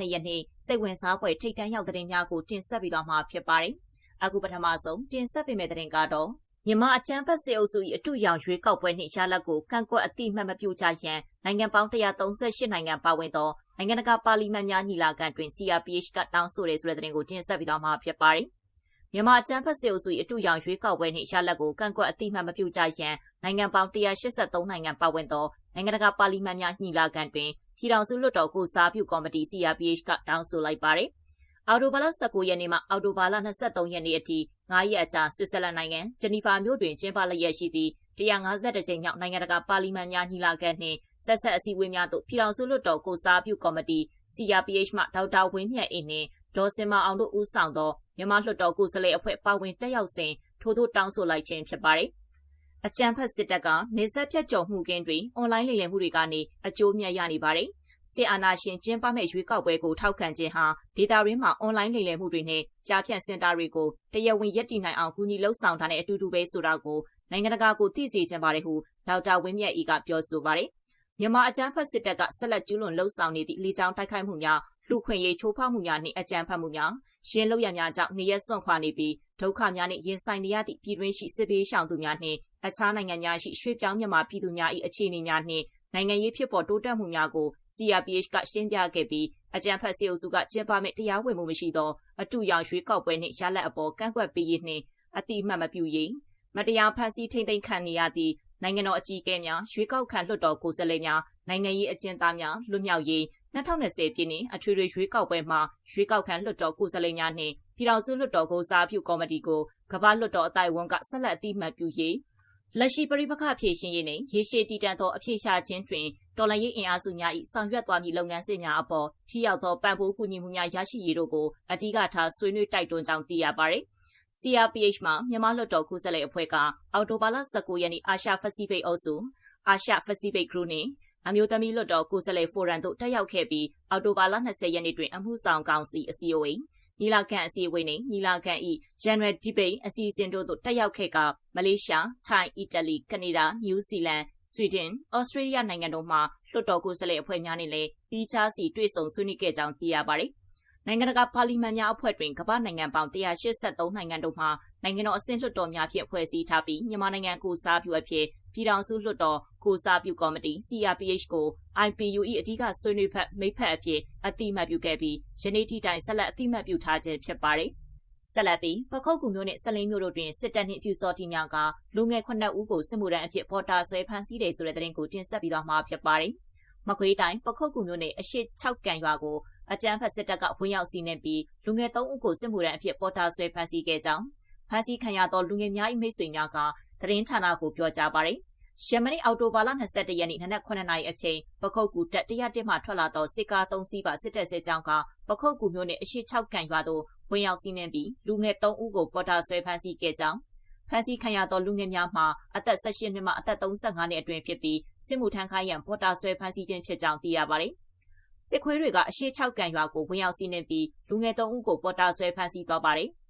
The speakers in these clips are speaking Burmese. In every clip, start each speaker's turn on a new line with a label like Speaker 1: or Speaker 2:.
Speaker 1: 22ရက်နေ့စိတ်ဝင်စားဖွယ်ထိတ်တန့်ရောက်သတင်းများကိုတင်ဆက်ပေးသွားမှာဖြစ်ပါတယ်။အခုပထမဆုံးတင်ဆက်ပေးမယ့်သတင်းကတော့မြန်မာအကြမ်းဖက်စစ်အုပ်စု၏အထူးရောင်ရွေးကောက်ပွဲနှင့်ရလဒ်ကိုကန့်ကွက်အတိမတ်မပြုကြရန်နိုင်ငံပေါင်း138နိုင်ငံပါဝင်သောနိုင်ငံတကာပါလီမန်များညီလာခံတွင် CRPH ကတောင်းဆိုတဲ့ဆိုတဲ့သတင်းကိုတင်ဆက်ပေးသွားမှာဖြစ်ပါတယ်။မြန်မာအကြမ်းဖက်စစ်အုပ်စု၏အထူးရောင်ရွေးကောက်ပွဲနှင့်ရလဒ်ကိုကန့်ကွက်အတိမတ်မပြုကြရန်နိုင်ငံပေါင်း183နိုင်ငံပါဝင်သောနိုင်ငံတကာပါလီမန်များညီလာခံတွင် ပြည်ထောင်စုလွှတ်တော်ကိုစားပြုကော်မတီ CRPH ကတောင်းဆိုလိုက်ပါတယ်။အော်တိုဘာလ19ရက်နေ့မှအော်တိုဘာလ23ရက်နေ့အထိ9ရက်အကြာဆွစ်ဇာလန်နိုင်ငံဂျနီဖာမြို့တွင်ကျင်းပလျက်ရှိသည့်150ကြိမ်မြောက်နိုင်ငံတကာပါလီမန်များညီလာခံနှင့်ဆက်ဆက်အစည်းအဝေးများသို့ပြည်ထောင်စုလွှတ်တော်ကိုစားပြုကော်မတီ CRPH မှဒေါက်တာဝင်းမြတ်အင်းနှင့်ဒေါ်စင်မအောင်တို့ဦးဆောင်သောမြန်မာလွှတ်တော်ကိုယ်စားလှယ်အဖွဲ့ပါဝင်တက်ရောက်စဉ်ထို့သို့တောင်းဆိုလိုက်ခြင်းဖြစ်ပါတယ်။ အကြံဖတ်စစ်တပ်ကနေဆက်ဖြတ်ကျော်မှုကင်းတွင်အွန်လိုင်းလိမ်လည်မှုတွေကနေအကျိုးမြတ်ရနေပါတယ်။စစ်အာဏာရှင်ကျင်းပမဲ့ရွေးကောက်ပွဲကိုထောက်ခံခြင်းဟာဒေတာရင်းမှာအွန်လိုင်းလိမ်လည်မှုတွေနဲ့ကြားဖြတ်စင်တာတွေကိုတရားဝင်ရည်တည်နိုင်အောင်ကူညီလှုပ်ဆောင်တာနဲ့အတူတူပဲဆိုတာကိုနိုင်ငံတကာကိုသိစေချင်ပါတယ်ဟုဒေါက်တာဝင်းမြတ်ဤကပြောဆိုပါတယ်။မြန်မာအကြမ်းဖက်စစ်တပ်ကဆက်လက်ကျူးလွန်လှုပ်ဆောင်နေသည့်လေကြောင်းတိုက်ခိုက်မှုများလူခွင့်ရေးချိုးဖောက်မှုများနှင့်အကြမ်းဖက်မှုများရှင်းလို့ရများကြောင့်နေရစွန့်ခွာနေပြီး ဒုက္ခများနှင့်ရင်ဆိုင်နေရသည့်ပြည်တွင်းရှိစစ်ဘေးရှောင်သူများနှင့်အခြားနိုင်ငံများရှိရွှေ့ပြောင်းမြန်မာပြည်သူများ၏အခြေအနေများနှင့်နိုင်ငံရေးဖြစ်ပေါ်တိုးတက်မှုများကို CRPH ကရှင်းပြခဲ့ပြီးအကြံဖတ်စီအုပ်စုကကျင်းပမဲ့တရားဝင်မှုမရှိသောအတူရောင်ရွေးကောက်ပွဲနှင့်ရလက်အပေါ်ကန့်ကွက်ပေးရေးနှင့်အတိအမှတ်မပြုရေးမတရားဖန်ဆီးထိမ့်သိမ်းခံနေရသည့်နိုင်ငံတော်အကြီးအကဲများရွေးကောက်ခံလွှတ်တော်ကိုယ်စားလှယ်များနိုင်ငံရေးအကျဉ်းသားများလွတ်မြောက်ရေး2020ပြည့်နှစ်အထွေထွေရွေးကောက်ပွဲမှာရွေးကောက်ခံလွှတ်တော်ကိုယ်စားလှယ်များနှင့် ပြည်ထောင်စုလွှတ်တော်ကိုစားပြုကော်မတီကိုကမ္ဘာလွှတ်တော်အတိုင်းဝန်ကဆက်လက်အတိအမှတ်ပြုရေးလက်ရှိပရိပခဖြည့်ရှင်ရေးနှင့်ရေရှည်တည်တံ့သောအဖြေရှာခြင်းတွင်တော်လှန်ရေးအင်အားစုများ၏ဆောင်ရွက်သွားမည့်လုပ်ငန်းစဉ်များအပေါ်ထိရောက်သောပံ့ပိုးကူညီမှုများရရှိရေးတို့ကိုအဓိကထားဆွေးနွေးတိုက်တွန်းကြောင်းသိရပါသည်။ CRPH မှာမြန်မာလွှတ်တော်ခုဆက်လက်အဖွဲ့ကအော်တိုဘာလ19ရက်နေ့အာရှပစိဖိတ်အုပ်စုအာရှပစိဖိတ်ဂရုနှင့်အမျိုးသမီးလွှတ်တော်ကိုယ်စားလှယ်ဖိုရမ်တို့တက်ရောက်ခဲ့ပြီးအော်တိုဘာလ20ရက်နေ့တွင်အမှုဆောင်ကောင်စီအစည်းအဝေး ညီလာခံအစည်းအဝေးနှင့်ညီလာခံ၏ General Debate အစီအစဉ်တို့သို့တက်ရောက်ခဲ့ကမလေးရှား၊ထိုင်း၊အီတလီ၊ကနေဒါ၊နယူးဇီလန်၊ဆွီဒင်၊ဩစတြေးလျနိုင်ငံတို့မှလွှတ်တော်ကိုယ်စားလှယ်အဖွဲ့များနဲ့လည်းပြီးခြားစီတွေ့ဆုံဆွေးနွေးခဲ့ကြောင်းသိရပါတယ်။ နိုင်ငံတကာပါလီမန်များအဖွဲ့တွင်ကမ္ဘာနိုင်ငံပေါင်း183နိုင်ငံတို့မှနိုင်ငံတော်အဆင့်လွှတ်တော်များဖြင့်ဖွဲ့စည်းထားပြီးမြန်မာနိုင်ငံကိုစားပြုအဖြစ်ပြည်ထောင်စုလွှတ်တော်ကိုစားပြုကော်မတီ CRPH ကို IPU ၏အဓိကဆွေးနွေးဖက်မိဖက်အဖြစ်အတိမတ်ပြုခဲ့ပြီးယနေ့ထိတိုင်ဆက်လက်အတိမတ်ပြုထားခြင်းဖြစ်ပါတယ်။ဆက်လက်ပြီးပခုတ်ကူမျိုးနဲ့ဆက်လင်းမျိုးတို့တွင်စစ်တပ်နှင့်ပြူစောတိများကလူငယ်9ဦးကိုစစ်မှုထမ်းအဖြစ်ပေါ်တာဆွဲဖမ်းဆီးတယ်ဆိုတဲ့သတင်းကိုတင်ဆက်ပြီးသွားမှာဖြစ်ပါတယ်။မကွေးတိုင်းပခုတ်ကူမျိုးနဲ့အရှိ6ကန်ရွာကို အကြမ်းဖက်စစ်တပ်ကဝင်ရောက်စီးနှင်ပြီးလူငယ်3ဦးကိုစစ်မှုထမ်းအဖြစ်ပေါ်တာဆွဲဖမ်းဆီးခဲ့ကြောင်းဖမ်းဆီးခံရသောလူငယ်များ၏မိတ်ဆွေများကသတင်းဌာနကိုပြောကြားပါတယ်။ရမနီအော်တိုဘာလ22ရက်နေ့နနက်9နာရီအချိန်ပခုတ်ကူတက်101မှထွက်လာသောစစ်ကား3စီးပါစစ်တပ်စစ်ကြောင်းကပခုတ်ကူမြို့နယ်အရှိ6ကန်ရွာသို့ဝင်ရောက်စီးနှင်းပြီးလူငယ်3ဦးကိုပေါ်တာဆွဲဖမ်းဆီးခဲ့ကြောင်းဖမ်းဆီးခံရသောလူငယ်များမှာအသက်18နှစ်မှအသက်35နှစ်အတွင်းဖြစ်ပြီးစစ်မှုထမ်းခိုင်းရန်ပေါ်တာဆွဲဖမ်းဆီးခြင်းဖြစ်ကြောင်းသိရပါတယ်။ စစ်ခွေးတွေကအရှိ6ကန်ရွာကိုဝင်ရောက်စီးနှင်းပြီးလူငယ်3ဦးကိုပေါ်တာဆွဲဖမ်းဆီးသွားပါတယ်။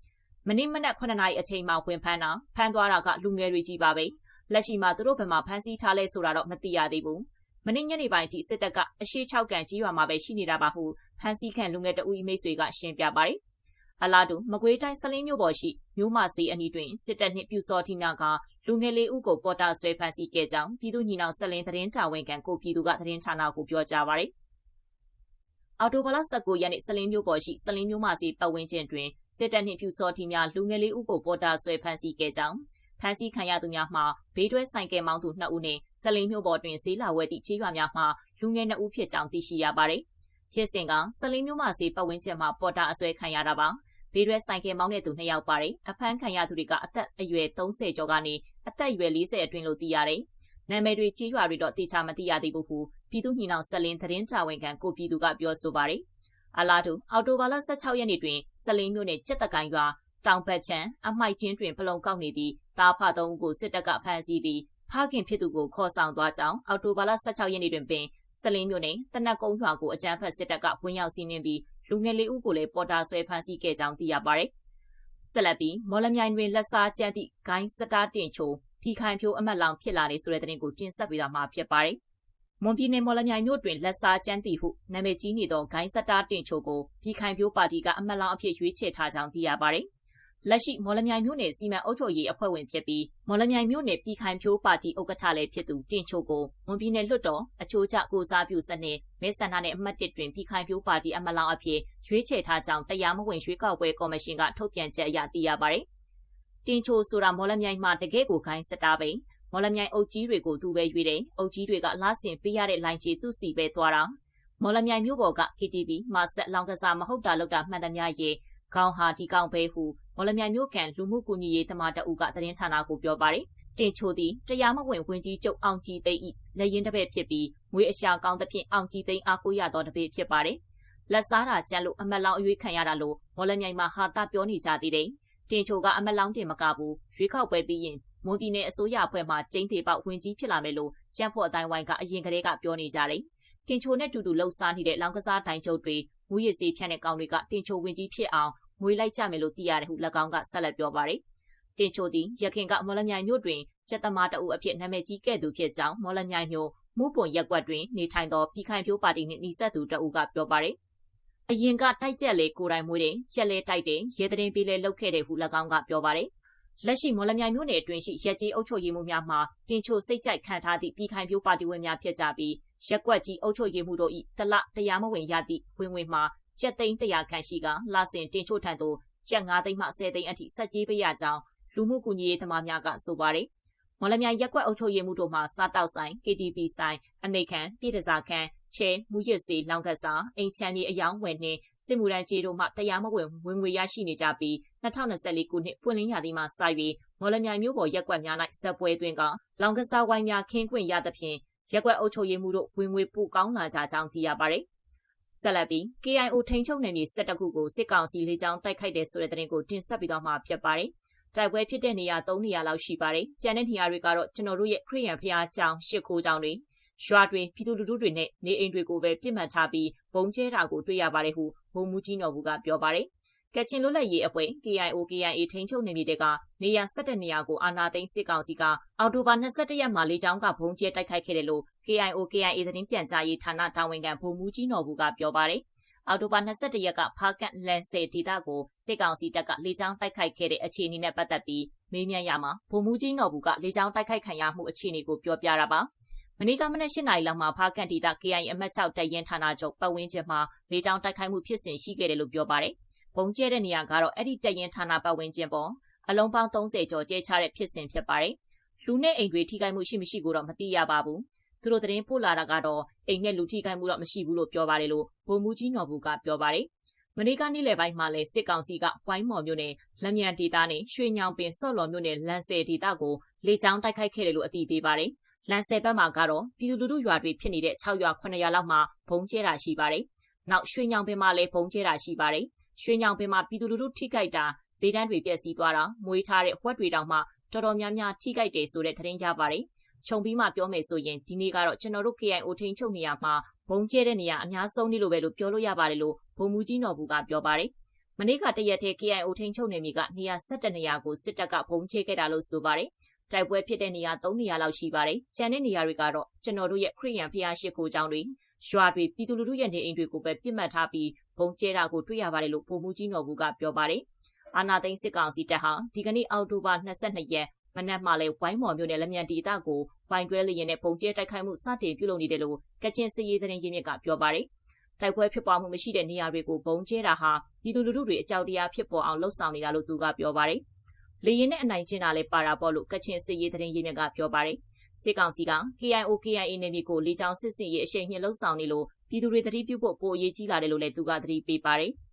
Speaker 1: မနေ့မနက်9နာရီအချိန်မှာဝင်ဖမ်းတာဖမ်းသွားတာကလူငယ်တွေကြီးပါပဲလက်ရှိမှာသူတို့ဘယ်မှာဖမ်းဆီးထားလဲဆိုတာတော့မသိရသေးဘူးမနေ့ညနေပိုင်းထိစစ်တပ်ကအရှိ6ကန်ကြီးရွာမှာပဲရှိနေတာပါဟုဖမ်းဆီးခံလူငယ်တဦးမိတ်ဆွေကရှင်းပြပါတယ်အလားတူမကွေးတိုင်းစလင်းမြို့ပေါ်ရှိမြို့မစီအနီးတွင်စစ်တပ်နှင့်ပြူစောတိများကလူငယ်လေးဦးကိုပေါ်တာဆွဲဖမ်းဆီးခဲ့ကြောင်းပြည်သူညီနောင်စလင်းသတင်းတာဝန်ခံကိုပြည်သူကသတင်းဌာနကိုပြောကြားပါရယ် အော်တိုဘလ19ရက်နေ့စလင်းမြို့ပေါ်ရှိစလင်းမြို့မစီပတ်ဝန်းကျင်တွင်စစ်တပ်နှင့်ပြူစောတိများလူငယ်လေးဦးကိုပေါ်တာဆွဲဖမ်းဆီးခဲ့ကြောင်းဖမ်းဆီးခံရသူများမှာဘေးတွဲဆိုင်ကယ်မောင်းသူ2ဦးနဲ့ဆလင်းမြို့ပေါ်တွင်ဈေးလာဝယ်သည့်ကြေးရွာများမှာလူငယ်2ဦးဖြစ်ကြောင်းသိရှိရပါတယ်။ဖြစ်စဉ်ကဆလင်းမြို့မှာဈေးပတ်ဝန်းကျင်မှာပေါ်တာအဆွဲခံရတာပါ။ဘေးတွဲဆိုင်ကယ်မောင်းတဲ့သူ2ယောက်ပါတယ်။အဖမ်းခံရသူတွေကအသက်အရွယ်30ကျော်ကနေအသက်အရွယ်40အတွင်းလို့သိရတယ်။ နာမည်တွေကြေးရွာတွေတော့တေချာမသိရသေးဘူးဟုပြည်သူညီနောင်ဆလင်းသတင်းတာဝန်ခံကိုပြည်သူကပြောဆိုပါတယ်။အလားတူအော်တိုဘာလ16ရက်နေ့တွင်ဆလင်းမြို့နယ်ကျက်တကန်ရွာတောင်ဘက်ချံအမိုက်ချင်းတွင်ပလုံကောက်နေသည့်တာဖသုံးဦးကိုစစ်တပ်ကဖမ်းဆီးပြီးဖခင်ဖြစ်သူကိုခေါ်ဆောင်သွားကြောင်းအော်တိုဘာလ16ရက်နေ့တွင်ပင်စလင်းမြို့နယ်တနက်ကုန်းရွာကိုအကြမ်းဖက်စစ်တပ်ကဝင်ရောက်စီးနင်းပြီးလူငယ်လေးဦးကိုလည်းပေါ်တာဆွဲဖမ်းဆီးခဲ့ကြောင်းသိရပါတယ်။ဆက်လက်ပြီးမော်လမြိုင်တွင်လက်စားကျန်းသည့်ဂိုင်းစတားတင်ချို ဖီခိုင်ဖြိုးအမတ်လောင်ဖြစ်လာနေဆိုတဲ့သတင်းကိုတင်ဆက်ပေးသွားမှာဖြစ်ပါတယ်။မွန်ပြည်နယ်မော်လမြိုင်မြို့တွင်လက်စားကျန်းတီဟုနာမည်ကြီးနေသောဂိုင်းစတာတင်ချိုကိုပြည်ခိုင်ဖြိုးပါတီကအမတ်လောင်းအဖြစ်ရွေးချယ်ထားကြောင်းသိရပါတယ်။လက်ရှိမော်လမြိုင်မြို့နယ်စီမံအုပ်ချုပ်ရေးအဖွဲ့ဝင်ဖြစ်ပြီးမော်လမြိုင်မြို့နယ်ပြည်ခိုင်ဖြိုးပါတီဥက္ကဋ္ဌလည်းဖြစ်သူတင်ချိုကိုမွန်ပြည်နယ်လွှတ်တော်အချိုးကျကိုစားပြုစနစ်မဲဆန္ဒနယ်အမှတ်1တွင်ပြည်ခိုင်ဖြိုးပါတီအမတ်လောင်းအဖြစ်ရွေးချယ်ထားကြောင်းတရားမဝင်ရွေးကောက်ပွဲကော်မရှင်ကထုတ်ပြန်ချက်အရသိရပါတယ်။ တင်ချိုဆိုတာမော်လမြိုင်မှာတကယ့်ကိုဂိုင်းစတာပဲမော်လမြိုင်အုပ်ကြီးတွေကိုသူပဲရွေးတယ်။အုပ်ကြီးတွေကလာဆင်ပေးရတဲ့လိုင်ချီသူ့စီပဲသွားတာ။မော်လမြိုင်မြို့ပေါ်က KTV မှာဆက်လောင်ကစားမဟုတ်တာလောက်တာမှန်သမျှရဲ့ခေါင်းဟာဒီကောင်ပဲဟုမော်လမြိုင်မြို့ကန်လူမှုကူညီရေးသမားတအုပ်ကသတင်းဌာနကိုပြောပါတယ်။တင်ချိုသည်တရားမဝင်ဝင်ကြီးကျုပ်အောင်ကြည်သိန်းဤလက်ရင်တပည့်ဖြစ်ပြီးငွေအရှာကောင်းသဖြင့်အောင်ကြည်သိန်းအားကိုးရသောတပည့်ဖြစ်ပါတယ်။လက်စားတာကြက်လို့အမက်လောင်အရွေးခံရတာလို့မော်လမြိုင်မှာဟာတာပြောနေကြသေးတယ်။ တင်ချိုကအမက်လောင်းတင်မကဘူးရွေးခောက်ပွဲပြီးရင်မွန်ပြည်နယ်အစိုးရအဖွဲ့မှကျင်းသေးပေါက်ဝင်ကြီးဖြစ်လာမယ်လို့ကျန်းဖို့အတိုင်းဝိုင်းကအရင်ကတည်းကပြောနေကြတယ်။တင်ချိုနဲ့တူတူလှုပ်ရှားနေတဲ့လောင်ကစားတိုင်ချုပ်တွေမူရည်စေးဖြန့်တဲ့ကောင်တွေကတင်ချိုဝင်ကြီးဖြစ်အောင်ငွေလိုက်ကြမယ်လို့သိရတယ်ဟု၎င်းကဆက်လက်ပြောပါတယ်။တင်ချိုသည်ရခင်ကမော်လမြိုင်မြို့တွင်ကျက်သမားတအုပ်အဖြစ်နာမည်ကြီးခဲ့သူဖြစ်ကြောင်းမော်လမြိုင်မြို့မူပွန်ရက်ကွက်တွင်နေထိုင်သောပြည်ခိုင်ဖြိုးပါတီနှင့်နှိစက်သူတအုပ်ကပြောပါတယ်။ အရင်ကတိုက်ကြက်လေကိုတိုင်မွေးတယ်ကျက်လေတိုက်တယ်ရဲတရင်ပေးလေလှုပ်ခဲ့တယ်ဟု၎င်းကပြောပါတယ်။လက်ရှိမော်လမြိုင်မြို့နယ်အတွင်းရှိရက်ကြီးအုပ်ချုပ်ရေးမှုများမှာတင်ချိုစိတ်ကြိုက်ခံထားသည့်ပြည်ခိုင်ဖြိုးပါတီဝင်များဖြစ်ကြပြီးရက်ကွက်ကြီးအုပ်ချုပ်ရေးမှုတို့၏တလတရားမဝင်ရသည့်ဝင်ဝင်မှာကျက်သိန်း100ခန့်ရှိကလာဆင်တင်ချိုထံသို့ကျပ်9သိန်းမှ10သိန်းအထိဆက်ကြီးပေးရကြောင်းလူမှုကူညီရေးသမားများကဆိုပါတယ်။မော်လမြိုင်ရက်ကွက်အုပ်ချုပ်ရေးမှုတို့မှစားတောက်ဆိုင် KTP ဆိုင်အနေခံပြည်တစားခန်း ချဲမူရစ်စီလောင်ကစားအိမ်ချမ်းကြီးအယောင်းဝယ်နှင့်စစ်မှုရန်ကြေးတို့မှတရားမဝင်ဝင်ငွေရရှိနေကြပြီး2024ခုနှစ်ပွင့်လင်းရာသီမှစ၍မော်လမြိုင်မြို့ပေါ်ရက်ကွက်များ၌ဇက်ပွဲသွင်းကလောင်ကစားဝိုင်းများခင်းခွင့်ရသဖြင့်ရက်ကွက်အုပ်ချုပ်ရေးမှုတို့ဝင်ငွေပိုကောင်းလာကြကြောင်းသိရပါတယ်ဆက်လက်ပြီး KIO ထိန်ချုပ်နယ်မြေ၁၁ခုကိုစစ်ကောင်စီလေကြောင်းတိုက်ခိုက်တဲ့ဆိုတဲ့သတင်းကိုတင်ဆက်ပြီးတော့မှဖြစ်ပါတယ်။တိုက်ပွဲဖြစ်တဲ့နေရာ၃နေရာလောက်ရှိပါတယ်။ကျန်တဲ့နေရာတွေကတော့ကျွန်တော်တို့ရဲ့ခရီးရန်ဖျားကျောင်းရှစ်ခိုးကျောင်းတွေ ရွာတွေပြည်သူလူထုတွေနဲ့နေအိမ်တွေကိုပဲပြစ်မှတ်ထားပြီးဘုံကျဲတာကိုတွေ့ရပါတယ်ဟုဘုံမူကြီးနော်ဘူးကပြောပါတယ်။ကချင်လွတ်လပ်ရေးအဖွဲ့ KIO KIA ထိန်းချုပ်နေမြေတဲ့ကနေရာ17နေရာကိုအာဏာသိမ်းစစ်ကောင်စီကအော်တိုဘာ22ရက်မှာလေကြောင်းကဘုံကျဲတိုက်ခိုက်ခဲ့တယ်လို့ KIO KIA သတင်းပြန်ကြားရေးဌာနတာဝန်ခံဗိုလ်မှူးကြီးနော်ဘူးကပြောပါတယ်။အော်တိုဘာ22ရက်ကဖားကန့်လန်ဆယ်ဒေသကိုစစ်ကောင်စီတပ်ကလေကြောင်းတိုက်ခိုက်ခဲ့တဲ့အခြေအနေနဲ့ပတ်သက်ပြီးမေးမြန်းရမှာဗိုလ်မှူးကြီးနော်ဘူးကလေကြောင်းတိုက်ခိုက်ခံရမှုအခြေအနေကိုပြောပြတာပါ။ မနေ့ကမနက်၈နာရီလောက်မှာဖားကန်ဒေသ KI အမှတ်6တပ်ရင်းဌာနချုပ်ပတ်ဝန်းကျင်မှာလေကြောင်းတိုက်ခိုက်မှုဖြစ်စဉ်ရှိခဲ့တယ်လို့ပြောပါတယ်။ပုံကျဲတဲ့နေရာကတော့အဲ့ဒီတပ်ရင်းဌာနပတ်ဝန်းကျင်ပေါ်အလုံးပေါင်း30ကျော်ကျဲချတဲ့ဖြစ်စဉ်ဖြစ်ပါတယ်။လူနဲ့အိမ်တွေထိခိုက်မှုရှိမရှိကိုတော့မသိရပါဘူး။သူတို့သတင်းပို့လာတာကတော့အိမ်နဲ့လူထိခိုက်မှုတော့မရှိဘူးလို့ပြောပါတယ်လို့ဗိုလ်မှူးကြီးနော်ဘူးကပြောပါတယ်။ မနေ့ကနေ့လယ်ပိုင်းမှာလဲစစ်ကောင်စီကဝိုင်းမော်မြို့နယ်လက်မြန်ဒေသနဲ့ရွှေညောင်ပင်စော့လော်မြို့နယ်လန်ဆယ်ဒေသကိုလေကြောင်းတိုက်ခိုက်ခဲ့တယ်လို့အသိပေးပါတယ်။လန်ဆယ်ဘက်မှာကတော့ပြည်သူလူထုရွာတွေဖြစ်နေတဲ့6ရွာ9ရွာလောက်မှာဘုံကျဲတာရှိပါတယ်။နောက်ရွှေညောင်ပင်မှာလည်းဘုံကျဲတာရှိပါတယ်။ရွှေညောင်ပင်မှာပြည်သူလူထုထိခိုက်တာဈေးတန်းတွေပြက်စီးသွားတာမွေးထားတဲ့ဝက်တွေတောင်မှတော်တော်များများထိခိုက်တယ်ဆိုတဲ့သတင်းရပါတယ်။ ခြုံပြီးမှပြောမယ်ဆိုရင်ဒီနေ့ကတော့ကျွန်တော်တို့ KIO ထိန်ချုပ်နေရမှာဘုံကျဲတဲ့နေရာအများဆုံးနေလို့ပဲလို့ပြောလို့ရပါတယ်လို့ဘုံမူကြီးနော်ဘူးကပြောပါတယ်။မနေ့ကတရက်တည်း KIO ထိန်ချုပ်နေပြီကနေရာ17နေရာကိုစစ်တပ်ကဘုံကျဲခဲ့တာလို့ဆိုပါတယ်။တိုက်ပွဲဖြစ်တဲ့နေရာ၃နေရာလောက်ရှိပါတယ်။ကျန်တဲ့နေရာတွေကတော့ကျွန်တော်တို့ရဲ့ခရီးရန်ဖျားရှိခိုးကျောင်းတွေရွာတွေပြည်သူလူထုရဲ့နေအိမ်တွေကိုပဲပြစ်မှတ်ထားပြီးဘုံကျဲတာကိုတွေ့ရပါတယ်လို့ပုံမှုကြီးနော်ဘူးကပြောပါတယ်။အာနာသိန်းစစ်ကောင်စီတပ်ဟာဒီကနေ့အောက်တိုဘာ22ရက် မနက်မှလည်းဝိုင်းမော်မြို့နယ်လက်မြန်ဒေသကိုဝိုင်းတွဲလျင်နဲ့ပုံကျဲတိုက်ခိုက်မှုစတင်ပြုလုပ်နေတယ်လို့ကချင်စစ်ရေးသတင်းရင်းမြစ်ကပြောပါတယ်။တိုက်ပွဲဖြစ်ပွားမှုမရှိတဲ့နေရာတွေကိုဘုံကျဲတာဟာပြည်သူလူထုတွေအကြောက်တရားဖြစ်ပေါ်အောင်လှုံ့ဆော်နေတာလို့သူကပြောပါတယ်။လေရင်နဲ့အနိုင်ကျင့်တာလည်းပါတာပေါ့လို့ကချင်စစ်ရေးသတင်းရင်းမြစ်ကပြောပါတယ်။စစ်ကောင်စီက KIO KIA နေမျိုးကိုလေကြောင်းစစ်စင်ရေးအရှိန်မြင့်လှုံ့ဆော်နေလို့ပြည်သူတွေသတိပြုဖို့ပိုအရေးကြီးလာတယ်လို့လည်းသူကသတိပေးပါတယ်။